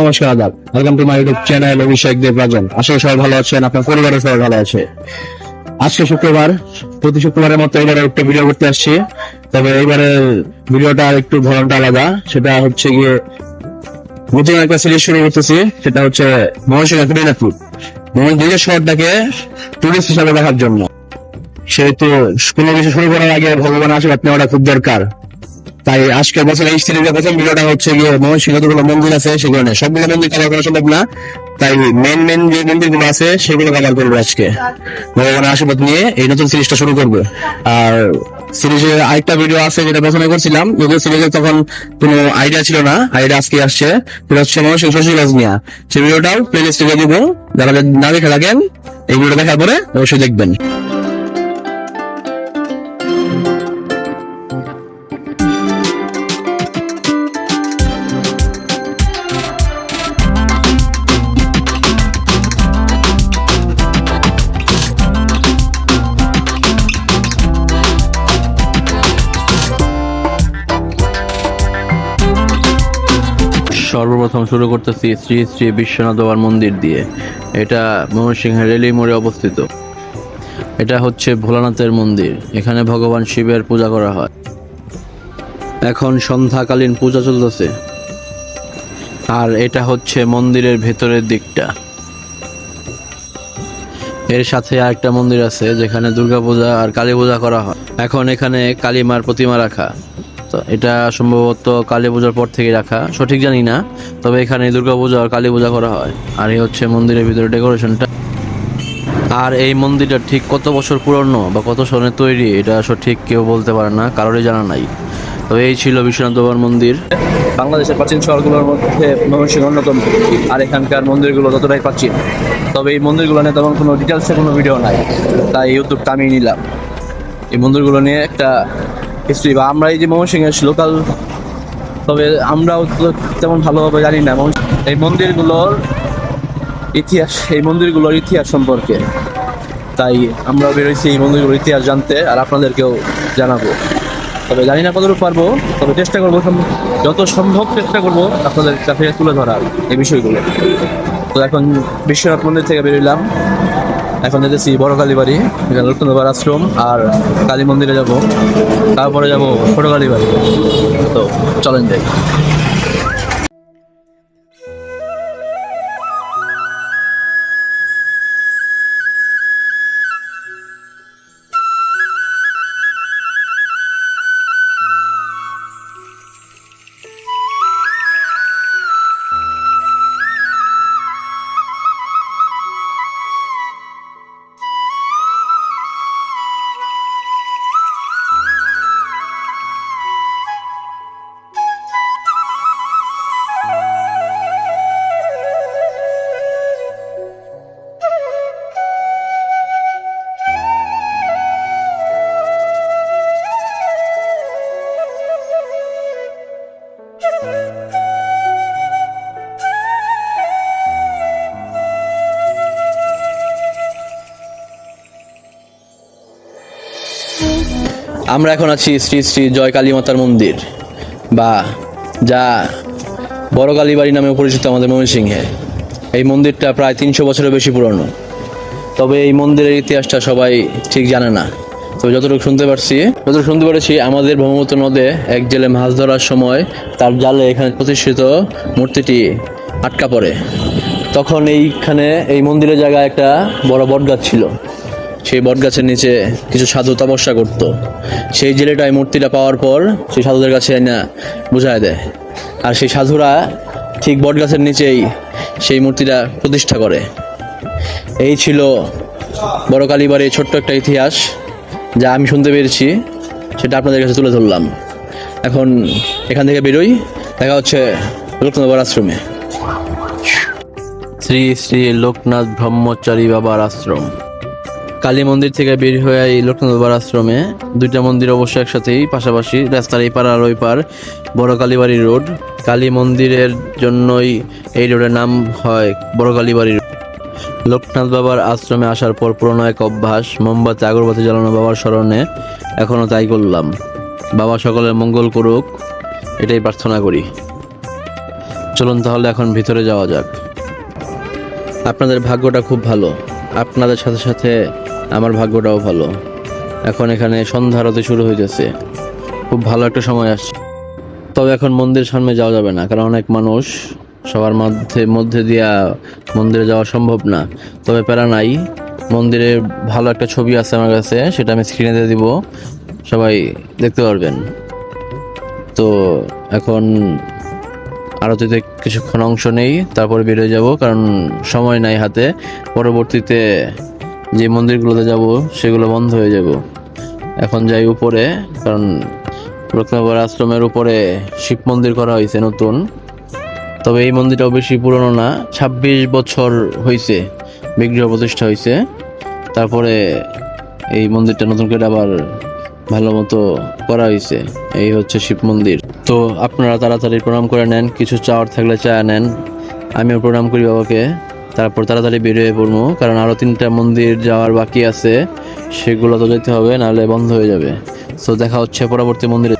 নমস্কার, আদাব। Welcome to my YouTube channel Abhishek Deb Rajan আশা করি সবাই ভালো আছেন, আপনার পরিবারের সবাই ভালো আছে। আজকে শুক্রবার, প্রতি শুক্রবারের মতো এবারে একটা ভিডিও করতে আসছি। তবে এবারে ভিডিওটা একটু ধরনটা আলাদা। সেটা হচ্ছে গিয়ে নতুন একটা সিরিজ শুরু করতেছি। সেটা হচ্ছে মহসিংহ দিনাজপুর। মহসিংহ শহরটাকে টুরিস্ট হিসাবে দেখার জন্য। সেহেতু কোনো কিছু শুরু করার আগে ভগবান আশীর্বাদ নেওয়াটা খুব দরকার। তাই আজকের বছর এই সিরিজের প্রথম ভিডিওটা হচ্ছে গিয়ে মহর্ষি যতগুলো মন্দির আছে, সেগুলো সবগুলো মন্দির কভার করা সম্ভব না। তাই মেন মেন যে মন্দিরগুলো আছে, সেগুলো কভার করব আজকে। ভগবানের আশীর্বাদ নিয়ে এই নতুন সিরিজটা শুরু করব। আর সিরিজের আরেকটা ভিডিও আছে যেটা প্রথমে করছিলাম। যদিও সিরিজে তখন কোনো আইডিয়া ছিল না আইডিয়া আজকে আসছে। সেটা হচ্ছে সেই ভিডিওটাও প্লে লিস্টে দিব। যারা না দেখে থাকেন, এই ভিডিও দেখার পরে অবশ্যই দেখবেন। সর্বপ্রথম শুরু করতেছি শ্রী শ্রী বিশ্বনাথ বাবার মন্দির দিয়ে। এটা ময়মনসিংহের রেলি মোড়ে অবস্থিত। এটা হচ্ছে ভোলানাথের মন্দির, এখানে ভগবান শিবের পূজা করা হয়। এখন সন্ধ্যাকালীন পূজা চলতেছে। আর এটা হচ্ছে মন্দিরের ভেতরের দিকটা। এর সাথে আরেকটা মন্দির আছে, যেখানে দুর্গাপূজা আর কালী পূজা করা হয়। এখন এখানে কালীমার প্রতিমা রাখা। তো এটা সম্ভবত কালী পূজার পর থেকে রাখা। সঠিক জানি না, তবে এখানে দুর্গা পূজা আর কালী পূজা করা হয়। আর এই হচ্ছে মন্দিরের ভিতরে ডেকোরেশনটা। আর এই মন্দিরটা ঠিক কত বছর পুরনো বা কত সনে তৈরি, এটা সঠিক কেউ বলতে পারে না, কারোরই জানা নাই। তো এই ছিল বিশ্বনাথ বাবার মন্দির। বাংলাদেশের প্রাচীন শহরগুলোর মধ্যে ময়মনসিংহ অন্যতম। আর এখানকার মন্দিরগুলো ততটাই প্রাচীন, তবে এই মন্দিরগুলো নিয়ে তেমন কোনো ডিটেলসে কোনো ভিডিও নাই। তাই ইউটিউবটা আমি নিলাম। এই মন্দিরগুলো নিয়ে একটা হিস্ট্রি বা আমরা এই যে ময়মনসিংহের লোকাল তবে আমরাও তেমন ভালোভাবে জানি না। এই মন্দিরগুলোর ইতিহাস, এই মন্দিরগুলোর ইতিহাস সম্পর্কে। তাই আমরা বেরোইছি এই মন্দিরগুলোর ইতিহাস জানতে, আর আপনাদেরকেও জানাব। তবে জানি না কতটুকু পারব, তবে চেষ্টা করব যত সম্ভব চেষ্টা করব আপনাদের কাছে তুলে ধরার এই বিষয়গুলো। তো এখন বিশ্বনাথ মন্দির থেকে বেরোলাম এখন যেতেছি বড় কালীবাড়ি এখানে রত্নবার আশ্রম আর কালী মন্দিরে যাব। তারপরে যাব ছোট কালী বাড়ি তো চলেন যাই। আমরা এখন আছি শ্রী শ্রী জয় কালী মাতার মন্দির, বা যা বড় কালী বাড়ি নামে পরিচিত আমাদের ময়মনসিংহে। এই মন্দিরটা প্রায় তিনশো বছরের বেশি পুরনো। তবে এই মন্দিরের ইতিহাসটা সবাই ঠিক জানে না। তবে যতটুকু শুনতে পারছি, যতটুকু শুনতে পেরেছি, আমাদের ব্রহ্মপুত্র নদে এক জেলে মাছ ধরার সময় তার জালে এখানে প্রতিষ্ঠিত মূর্তিটি আটকা পড়ে। তখন এইখানে এই মন্দিরের জায়গায় একটা বড় বটগাছ ছিল। সেই বটগাছের নিচে কিছু সাধু তপস্যা করত। সেই জেলেটা এই মূর্তিটা পাওয়ার পর সেই সাধুদের কাছে না বুঝায় দেয়। আর সেই সাধুরা ঠিক বটগাছের নিচেই সেই মূর্তিটা প্রতিষ্ঠা করে। এই ছিল বড় কালীবাড়ির ছোট্ট একটা ইতিহাস, যা আমি শুনতে পেরেছি, সেটা আপনাদের কাছে তুলে ধরলাম। এখন এখান থেকে বেরোই, দেখা হচ্ছে লোকনাথ আশ্রমে। শ্রী শ্রী লোকনাথ ব্রহ্মচারী বাবার আশ্রম। কালী মন্দির থেকে বের হয়ে এই লোকনাথ বাবার আশ্রমে দুইটা মন্দির অবশ্য একসাথেই পাশাপাশি রাস্তার এই পার আর ওই পার বড় কালীবাড়ি রোড। কালী মন্দিরের জন্যই এই রোডের নাম হয় বড় কালীবাড়ি রোড। লোকনাথ বাবার আশ্রমে আসার পর পুরনো এক অভ্যাস, মোমবাতি, আগরবাতি জ্বালানো বাবার স্মরণে এখনও তাই করলাম। বাবা সকলের মঙ্গল করুক, এটাই প্রার্থনা করি। চলুন তাহলে এখন ভিতরে যাওয়া যাক। আপনাদের ভাগ্যটা খুব ভালো। আপনাদের সাথে সাথে আমার ভাগ্যটাও ভালো। এখন এখানে সন্ধ্যা আরতি শুরু হইতেছে। খুব ভালো একটা সময় আসছে। তবে এখন মন্দির সামনে যাওয়া যাবে না, কারণ অনেক মানুষ, সবার মধ্যে মধ্যে দিয়া মন্দিরে যাওয়া সম্ভব না। তবে প্যারা নাই, মন্দিরে ভালো একটা ছবি আছে আমার কাছে, সেটা আমি স্ক্রিনে দিয়ে দিব। সবাই দেখতে পারবেন। তো এখন আরতিতে কিছুক্ষণ অংশ নেই, তারপরে বেরিয়ে যাব, কারণ সময় নাই হাতে। পরবর্তীতে যে মন্দিরগুলোতে যাব, সেগুলো বন্ধ হয়ে যাব। এখন যাই উপরে, কারণ রত্নগর আশ্রমের উপরে শিব মন্দির করা হয়েছে নতুন। তবে এই মন্দিরটাও বেশি পুরনো না, ছাব্বিশ বছর হয়েছে বিগ্রহ প্রতিষ্ঠা হয়েছে তারপরে এই মন্দিরটা নতুন করে আবার ভালো মতো করা হয়েছে এই হচ্ছে শিব মন্দির। তো আপনারা তাড়াতাড়ি প্রণাম করে নেন, কিছু চাওয়ার থাকলে চা নেন। আমিও প্রণাম করি বাবাকে। তারপর তাড়াতাড়ি বের হয়ে পড়ব, কারণ আরও তিনটা মন্দির যাওয়ার বাকি আছে, সেগুলো তো যেতে হবে, নাহলে বন্ধ হয়ে যাবে। তো দেখা হচ্ছে পরবর্তী মন্দিরে।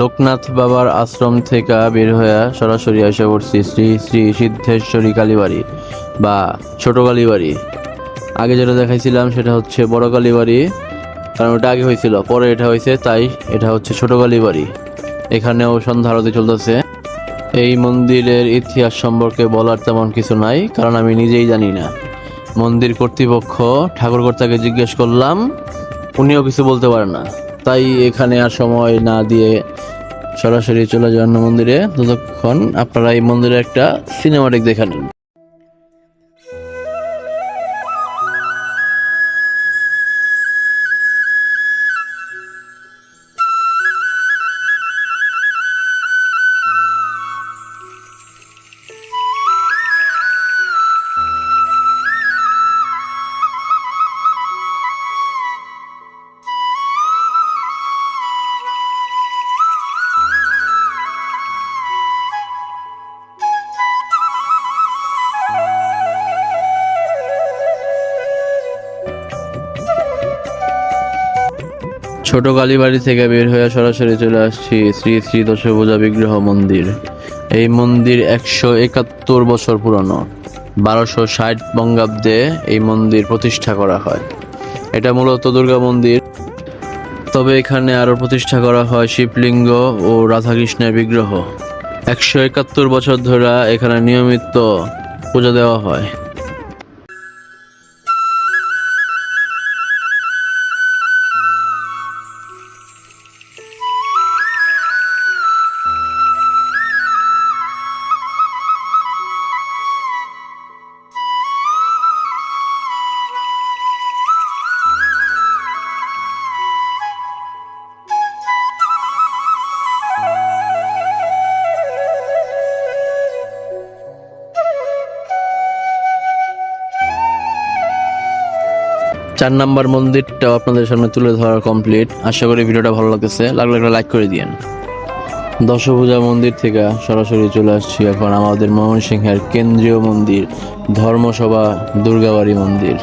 লোকনাথ বাবার আশ্রম থেকে বের হয়ে সরাসরি এসে পড়ছি শ্রী শ্রী সিদ্ধেশ্বরী কালীবাড়ি বা ছোট কালীবাড়ি। আগে যেটা দেখাইছিলাম সেটা হচ্ছে বড় কালীবাড়ি, কারণ ওটা আগে হয়েছিল, পরে এটা হয়েছে, তাই এটা হচ্ছে ছোট কালীবাড়ি। এখানেও সন্ধ্যা আরতি চলতেছে। এই মন্দিরের ইতিহাস সম্পর্কে বলার তেমন কিছু নাই, কারণ আমি নিজেই জানি না। মন্দির কর্তৃপক্ষ ঠাকুরকর্তাকে জিজ্ঞেস করলাম, উনিও কিছু বলতে পারে না। তাই এখানে আর সময় না দিয়ে সরাসরি চলে যান মন্দিরে। ততক্ষণ আপনারা এই মন্দিরে একটা সিনেমাটিক দেখে নেন। ছোট কালীবাড়ি থেকে বের হয়ে সরাসরি চলে আসছি শ্রী শ্রী দশভূজা বিগ্রহ মন্দির। এই মন্দির একশো একাত্তর বছর পুরনো। বারোশো ষাট বঙ্গাব্দে এই মন্দির প্রতিষ্ঠা করা হয়। এটা মূলত দুর্গা মন্দির। তবে এখানে আরও প্রতিষ্ঠা করা হয় শিবলিঙ্গ ও রাধাকৃষ্ণের বিগ্রহ। একশো একাত্তর বছর ধরে এখানে নিয়মিত পূজা দেওয়া হয়। চার নাম্বার মন্দিরটাও আপনাদের সামনে তুলে ধরা কমপ্লিট আশা করি ভিডিওটা ভালো লাগতেছে। লাগলে একটা লাইক করে দিয়েন। দশভূজা মন্দির থেকে সরাসরি চলে আসছি এখন আমাদের ময়মনসিংহের কেন্দ্রীয় মন্দির, ধর্মসভা দুর্গাবাড়ি মন্দির।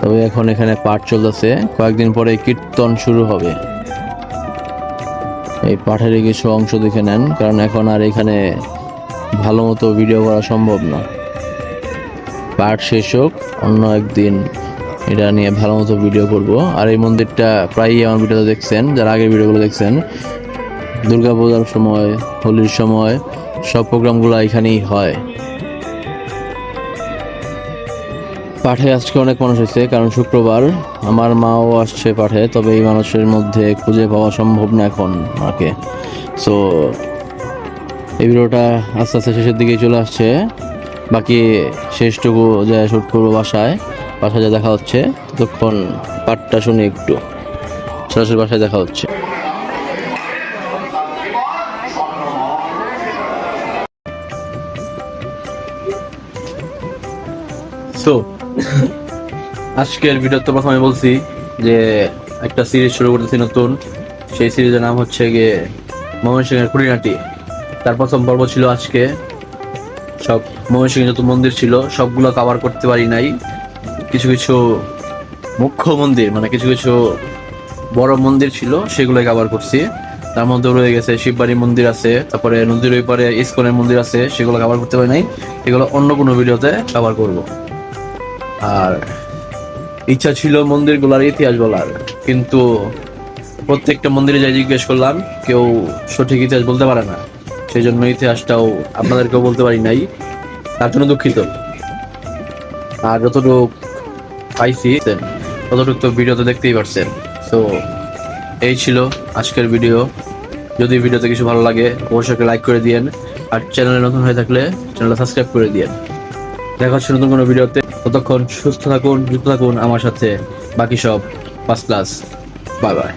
তবে এখন এখানে পাঠ চলতেছে। কয়েকদিন পরে কীর্তন শুরু হবে। এই পাঠের কিছু অংশ দেখে নেন, কারণ এখন আর এখানে ভালো মতো ভিডিও করা সম্ভব না। পাঠ শেষ হোক, অন্য একদিন এটা নিয়ে ভালো মতো ভিডিও করব। আর এই মন্দিরটা প্রায়ই আমার ভিডিওতে দেখছেন, যারা আগের ভিডিওগুলো দেখছেন দুর্গা পূজার সময়, হোলির সময়, সব প্রোগ্রামগুলো এখানেই হয়। পাঠে আজকে অনেক মানুষ হয়েছে, কারণ শুক্রবার আমার মাও আসছে পাঠে, তবে এই মানুষের মধ্যে খুঁজে পাওয়া সম্ভব না এখন মাকে। সো এই ভিডিওটা আস্তে আস্তে শেষের দিকে চলে আসছে। বাকি শেষটুকু যে শ্যুট করব বাসায়। বাসায় যা দেখা হচ্ছে, ততক্ষণ পাঠটা শুনি একটু। সরাসরি বাসায় দেখা হচ্ছে। আজকের ভিডিও তো প্রথমে বলছি যে, একটা সিরিজ শুরু করতেছি নতুন। সেই সিরিজের নাম হচ্ছে গিয়ে ময়মনসিংহের খুঁড়িনাটি। তার প্রথম পর্ব ছিল আজকে। সব ময়মনসিংহে যত মন্দির ছিল, সবগুলো কভার করতে পারি নাই। কিছু কিছু মুখ্য মন্দির মানে কিছু কিছু বড় মন্দির ছিল সেগুলো কভার করছি। তার মধ্যে রয়ে গেছে শিববাড়ি মন্দির আছে, তারপরে নদীর ওই পারে ইস্কনের মন্দির আছে, সেগুলো কভার করতে পারি নাই। এগুলো অন্য কোনো ভিডিওতে কভার করব। আর ইচ্ছা ছিল মন্দিরগুলোর ইতিহাস বলার, কিন্তু প্রত্যেকটা মন্দিরে যাই জিজ্ঞেস করলাম, কেউ সঠিক ইতিহাস বলতে পারে না। সেই জন্য ইতিহাসটাও আপনাদেরকেও বলতে পারি নাই। তার জন্য দুঃখিত। আর যতটুকু পাইছি ততটুকু তো ভিডিও তো দেখতেই পারছেন। তো এই ছিল আজকের ভিডিও যদি ভিডিওতে কিছু ভালো লাগে, অবশ্যই লাইক করে দিয়েন। আর চ্যানেলে নতুন হয়ে থাকলে চ্যানেলটা সাবস্ক্রাইব করে দিয়েন। দেখা হচ্ছে নতুন কোনো ভিডিওতে ততক্ষণ সুস্থ থাকুন, যুক্ত থাকুন আমার সাথে। বাকি সব ফার্স্ট ক্লাস বাই বাই